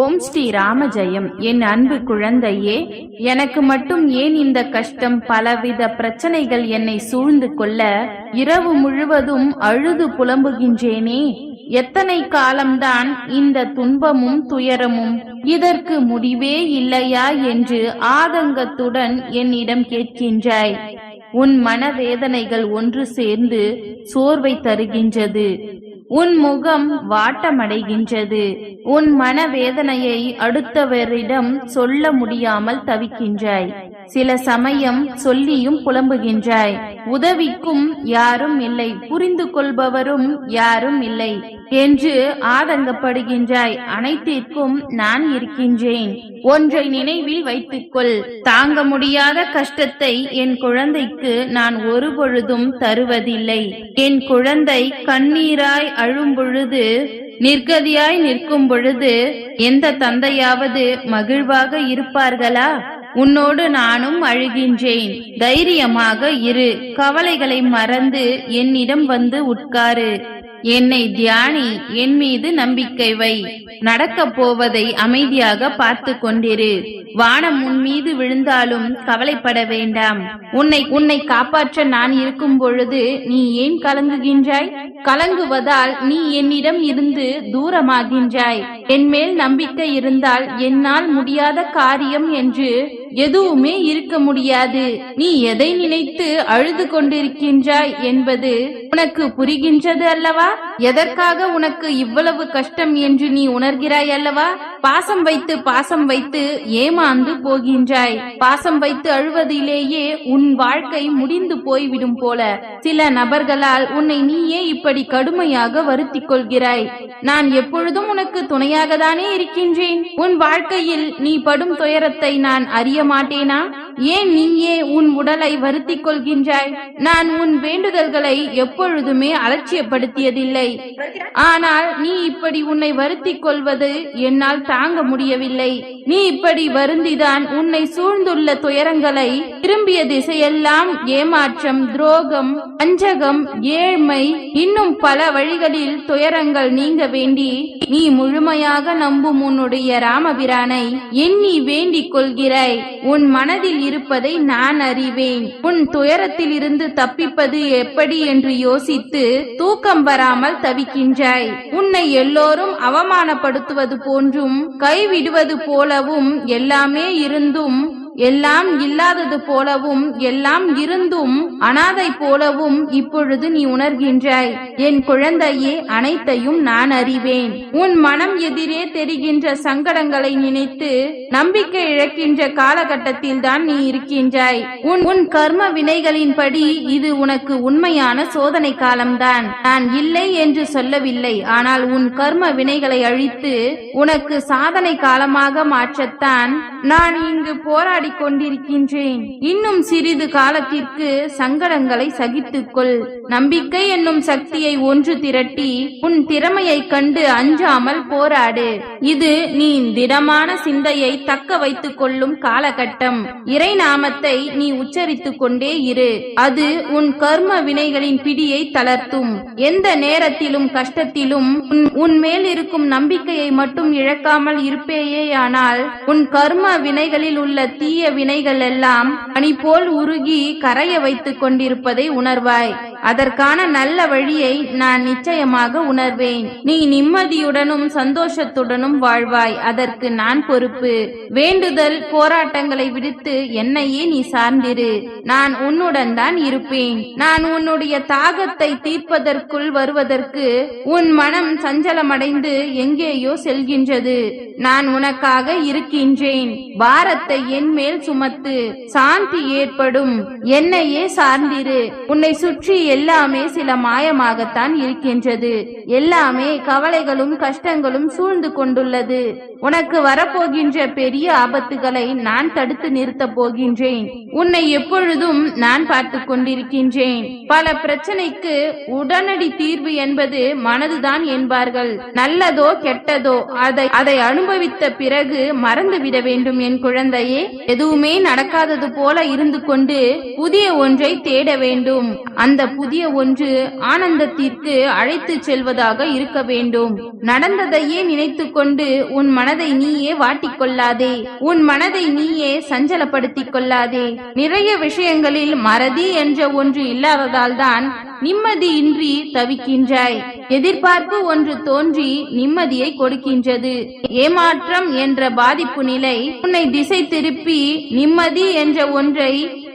ஓம் ஸ்ரீ ராமஜெயம் என் அன்பு குழந்தையே எனக்கு மட்டும் ஏன் இந்த கஷ்டம்? பலவித பிரச்சனைகள் என்னை சூழ்ந்து கொள்ள இரவு முழுவதும் அழுது புலம்புகின்றேனே. எத்தனை காலம்தான் இந்த துன்பமும் துயரமும் இதற்கு முடிவே இல்லையா என்று ஆதங்கத்துடன் என்னிடம் கேட்கின்றாய். உன் மனவேதனைகள் ஒன்று சேர்ந்து சோர்வை தருகின்றது. உன் முகம் வாட்டமடைகின்றது. உன் மனவேதனையை அடுத்தவரிடம் சொல்ல முடியாமல் தவிக்கின்றாய். சில சமயம் சொல்லியும் புலம்புகின்றாய். உதவிக்கும் யாரும் இல்லை. புரிந்து கொள்பவரும் யாரும் இல்லை. என்று ஆதங்கப்படுகின்றாய். அனைத்திற்கும் நான் இருக்கின்றேன். ஒன்றை நினைவில் வைத்துக்கொள். தாங்க முடியாத கஷ்டத்தை என் குழந்தைக்கு நான் ஒரு பொழுதும் தருவதில்லை. என் குழந்தை கண்ணீராய் அழும் பொழுது நிர்கதியாய் நிற்கும் பொழுது எந்த தந்தையாவது மகிழ்வாக இருப்பார்களா? உன்னோடு நானும் அழுகின்றேன். தைரியமாக இரு. கவலைகளை மறந்து என்னிடம் வந்து உட்காரு. என்னை தியானி என் மீது நம்பிக்கை வை. நடக்கப் போவதை அமைதியாக பார்த்து கொண்டிரு. வானம் உன் மீது விழுந்தாலும் கவலைப்பட வேண்டாம். உன்னை உன்னை காப்பாற்ற நான் இருக்கும் பொழுது நீ ஏன் கலங்குகின்றாய்? கலங்குவதால் நீ என்னிடம் இருந்து தூரமாகின்றாய். என் மேல் நம்பிக்கை இருந்தால் என்னால் முடியாத காரியம் என்று எதுவுமே இருக்க முடியாது. நீ எதை நினைத்து அழுது கொண்டிருக்கின்றாய் என்பது உனக்கு புரிகின்றது அல்லவா? எதற்காக உனக்கு இவ்வளவு கஷ்டம் என்று நீ உணர்கிறாய் அல்லவா? பாசம் வைத்து பாசம் வைத்து ஏமாந்து போகின்றாய். பாசம் வைத்து அழுவதிலேயே உன் வாழ்க்கை முடிந்து போய்விடும் போல. சில நபர்களால் உன்னை நீயே இப்படி கடுமையாக வருத்திக் கொள்கிறாய். நான் எப்பொழுதும் உனக்கு துணையாக தானே இருக்கின்றேன்? உன் வாழ்க்கையில் நீ படும் துயரத்தை நான் அறிய மாட்டேனா? ஏன் நீயே உன் உடலை வருத்திக் கொள்கின்றாய் நான் உன் வேண்டுதல்களை எப்பொழுதுமே அலட்சியப்படுத்தியதில்லை. ஆனால் நீ இப்படி உன்னை வருத்திக் கொள்வது என்னால் தாங்க முடியவில்லை. நீ இப்படி வருந்திதான் உன்னை சூழ்ந்துள்ள துயரங்களை திரும்பிய திசையெல்லாம் ஏமாற்றம் துரோகம் வஞ்சகம் ஏழ்மை இன்னும் பல வழிகளில் துயரங்கள் நீங்க வேண்டி நீ முழுமையாக நம்பும் உன்னுடைய ராமபிரானை எண்ணி வேண்டிக் கொள்கிறாய். உன் மனதில் இருப்பதை நான் அறிவேன். உன் துயரத்தில் இருந்து தப்பிப்பது எப்படி என்று யோசித்து தூக்கம் வராமல் தவிக்கின்றாய். உன்னை எல்லோரும் அவமானப்படுத்துவது போன்றும் கைவிடுவது போலவும் எல்லாமே இருந்தும் எல்லாம் இல்லாதது போலவும் எல்லாம் இருந்தும் அனாதை போலவும் இப்பொழுது நீ உணர்கின்றாய். என் குழந்தையே அனைத்தையும் நான் அறிவேன். உன் மனம் எதிரே தெரிகின்ற சங்கடங்களை நினைத்து நம்பிக்கை இழக்கின்ற காலகட்டத்தில் தான் நீ இருக்கின்றாய். உன் உன் கர்ம வினைகளின்படி இது உனக்கு உண்மையான சோதனை காலம்தான். நான் இல்லை என்று சொல்லவில்லை. ஆனால் உன் கர்ம வினைகளை அழித்து உனக்கு சாதனை காலமாக மாற்றத்தான் நான் இங்கு போராடி போராடி கொண்டிருக்கின்றேன் இன்னும் சிறிது காலத்திற்கு சங்கடங்களை சகித்துக்கொள். நம்பிக்கை என்னும் சக்தியை ஒன்று திரட்டி உன் திறமையை கண்டு அஞ்சாமல் போராடு. இது நீ திடமான சிந்தையை தக்க வைத்துக் கொள்ளும் காலகட்டம். இறை நாமத்தை நீ உச்சரித்துக் கொண்டே இரு. அது உன் கர்ம வினைகளின் பிடியை தளர்த்தும். எந்த நேரத்திலும் கஷ்டத்திலும் உன் உன் மேல் இருக்கும் நம்பிக்கையை மட்டும் இழக்காமல் இருப்பேயேயானால் உன் கர்ம வினைகளில் உள்ள தீ தீய வினைகள் எல்லாம் பனி போல் உருகி கரைய வைத்துக் கொண்டிருப்பதை உணர்வாய். அதற்கான நல்ல வழியை நான் நிச்சயமாக உணர்வேன். நீ நிம்மதியுடனும் சந்தோஷத்துடனும் வாழ்வாய். அதற்கு நான் பொறுப்பு. வேண்டுதல் போராட்டங்களை விடுத்து என்னையே நீ சார்ந்திரு. நான் உன்னுடன் தான் இருப்பேன். நான் உன்னுடைய தாகத்தை தீர்ப்பதற்குள் வருவதற்கு உன் மனம் சஞ்சலமடைந்து எங்கேயோ செல்கின்றது. நான் உனக்காக இருக்கின்றேன். பாரத்தை என் மேல் சுமத்து. சாந்தி ஏற்படும். என்னையே சார்ந்திரு. உன்னை சுற்றி எல்லாமே சில மாயமாகத்தான் இருக்கின்றது. எல்லாமே கவலைகளும் கஷ்டங்களும் சூழ்ந்து கொண்டுள்ளது. உனக்கு வரப்போகின்ற பெரிய ஆபத்துகளை நான் தடுத்து நிறுத்தப் போகின்றேன். உன்னை எப்பொழுதும் நான் பார்த்து கொண்டிருக்கின்றேன். பல பிரச்சனைக்கு உடனடி தீர்வு என்பது மனதுதான் என்பார்கள். நல்லதோ கெட்டதோ அதை அதை அனுபவித்த பிறகு மறந்து விட வேண்டும் என் குழந்தையே. எதுவுமே நடக்காதது போல இருந்து கொண்டு புதிய ஒன்றை தேட வேண்டும். அந்த புதிய ஒன்று ஆனந்தத்திற்கு அழைத்து செல்வதாக இருக்க வேண்டும். நடந்ததையே நினைத்து கொண்டு உன் மன மனதை நீயே வாட்டிக் கொள்ளாதே உன் மனதை நீயே சஞ்சலப்படுத்திக் கொள்ளாதே நிறைய விஷயங்களில் மறதி என்ற ஒன்று இல்லாததால் தான் நிம்மதியின்றி தவிக்கின்றாய். எதிர்பார்ப்பு ஒன்று தோன்றி நிம்மதியை கொடுக்கின்றது. ஏமாற்றம் என்ற பாதிப்பு நிலை உன்னை திசை திருப்பி நிம்மதி என்ற ஒன்றை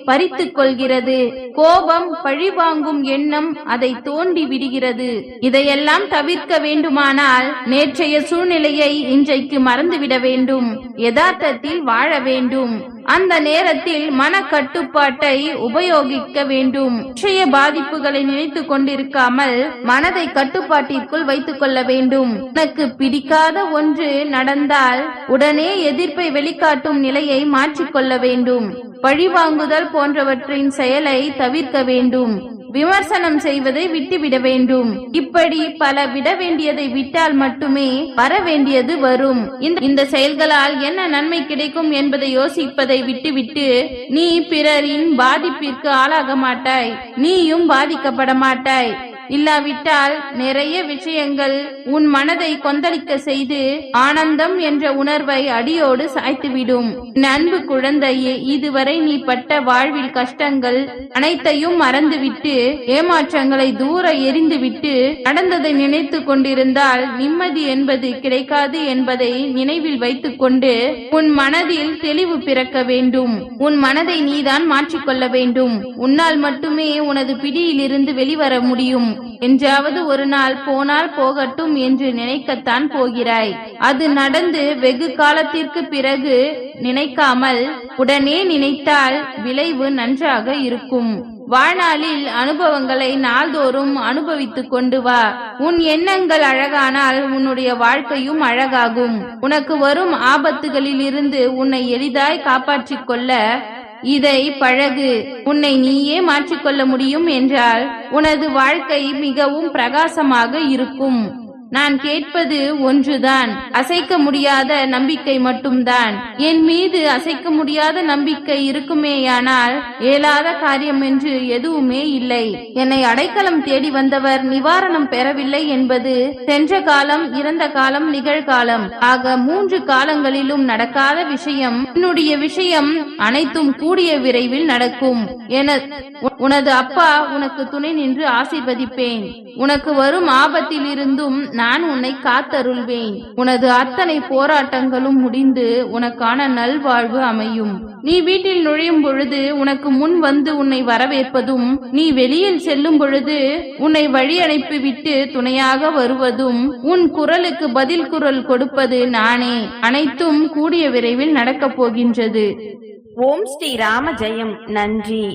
பறித்துக் கொள்கிறது கோபம் பழிவாங்கும் எண்ணம் அதை தோண்டி விடுகிறது. இதையெல்லாம் தவிர்க்க வேண்டுமானால் நேற்றைய சூழ்நிலையை இன்றைக்கு மறந்துவிட வேண்டும். யதார்த்தத்தில் வாழ வேண்டும். அந்த நேரத்தில் மன கட்டுப்பாட்டை உபயோகிக்க வேண்டும். விஷய பாதிப்புகளை நினைத்து கொண்டிருக்காமல் மனதை கட்டுப்பாட்டிற்குள் வைத்துக் கொள்ள வேண்டும். உனக்கு பிடிக்காத ஒன்று நடந்தால் உடனே எதிர்ப்பை வெளிக்காட்டும் நிலையை மாற்றிக்கொள்ள வேண்டும். பழிவாங்குதல் போன்றவற்றின் செயலை தவிர்க்க வேண்டும். விமர்சனம் செய்வதை விட்டுவிட வேண்டும். இப்படி பல விட வேண்டியதை விட்டால் மட்டுமே வர வேண்டியது வரும். இந்த- இந்த செயல்களால் என்ன நன்மை கிடைக்கும் என்பதை யோசிப்பதை விட்டுவிட்டு நீ பிறரின் பாதிப்பிற்கு ஆளாக மாட்டாய். நீயும் பாதிக்கப்பட மாட்டாய். இல்லாவிட்டால் நிறைய விஷயங்கள் உன் மனதை கொந்தளிக்க செய்து ஆனந்தம் என்ற உணர்வை அடியோடு சாய்த்துவிடும். என் அன்பு குழந்தையே இதுவரை நீ பட்ட வாழ்வில் கஷ்டங்கள் அனைத்தையும் மறந்துவிட்டு ஏமாற்றங்களை தூர எரிந்துவிட்டு நடந்ததை நினைத்து கொண்டிருந்தால் நிம்மதி என்பது கிடைக்காது என்பதை நினைவில் வைத்துக்கொண்டு உன் மனதில் தெளிவு பிறக்க வேண்டும். உன் மனதை நீதான் மாற்றிக்கொள்ள வேண்டும். உன்னால் மட்டுமே உனது பிடியிலிருந்து வெளிவர முடியும். என்றாவது ஒரு நாள் போனால் போகட்டும் என்று நினைக்கத்தான் போகிறாய். அது நடந்து வெகு காலத்திற்கு பிறகு நினைக்காமல் உடனே நினைத்தால் விளைவு நன்றாக இருக்கும். வாழ்நாளில் அனுபவங்களை நாள்தோறும் அனுபவித்துக் கொண்டு வா. உன் எண்ணங்கள் அழகானால் உன்னுடைய வாழ்க்கையும் அழகாகும். உனக்கு வரும் ஆபத்துகளில் இருந்து உன்னை எளிதாய் காப்பாற்றிக் கொள்ள இதை பழகு உன்னை நீயே மாற்றிக்கொள்ள முடியும் என்றால் உனது வாழ்க்கை மிகவும் பிரகாசமாக இருக்கும். நான் கேட்பது ஒன்றுதான். அசைக்க முடியாத நம்பிக்கை மட்டும்தான். என் மீது அசைக்க முடியாத நம்பிக்கை இருக்குமேயானால் இயலாத காரியம் என்று எதுவுமே இல்லை. என்னை அடைக்கலம் தேடி வந்தவர் நிவாரணம் பெறவில்லை என்பது சென்ற காலம் இறந்த காலம் நிகழ்காலம். ஆக மூன்று காலங்களிலும் நடக்காத விஷயம் என்னுடைய விஷயம் அனைத்தும் கூடிய விரைவில் நடக்கும். என உனது அப்பா உனக்கு துணை நின்று ஆசிர்வதிப்பேன். உனக்கு வரும் ஆபத்தில் இருந்தும் நான் உன்னை காத்தருள்வேன். உனது அத்தனை போராட்டங்களும் முடிந்து உனக்கான நல்வாழ்வு அமையும். நீ வீட்டில் நுழையும் பொழுது உனக்கு முன் வந்து உன்னை வரவேற்பதும் நீ வெளியில் செல்லும் பொழுது உன்னை வழி அனுப்பிவிட்டு துணையாக வருவதும் உன் குரலுக்கு பதில் குரல் கொடுப்பது நானே. அனைத்தும் கூடிய விரைவில் நடக்கப் போகின்றது ஓம் ஸ்ரீ ராம ஜெயம். நன்றி.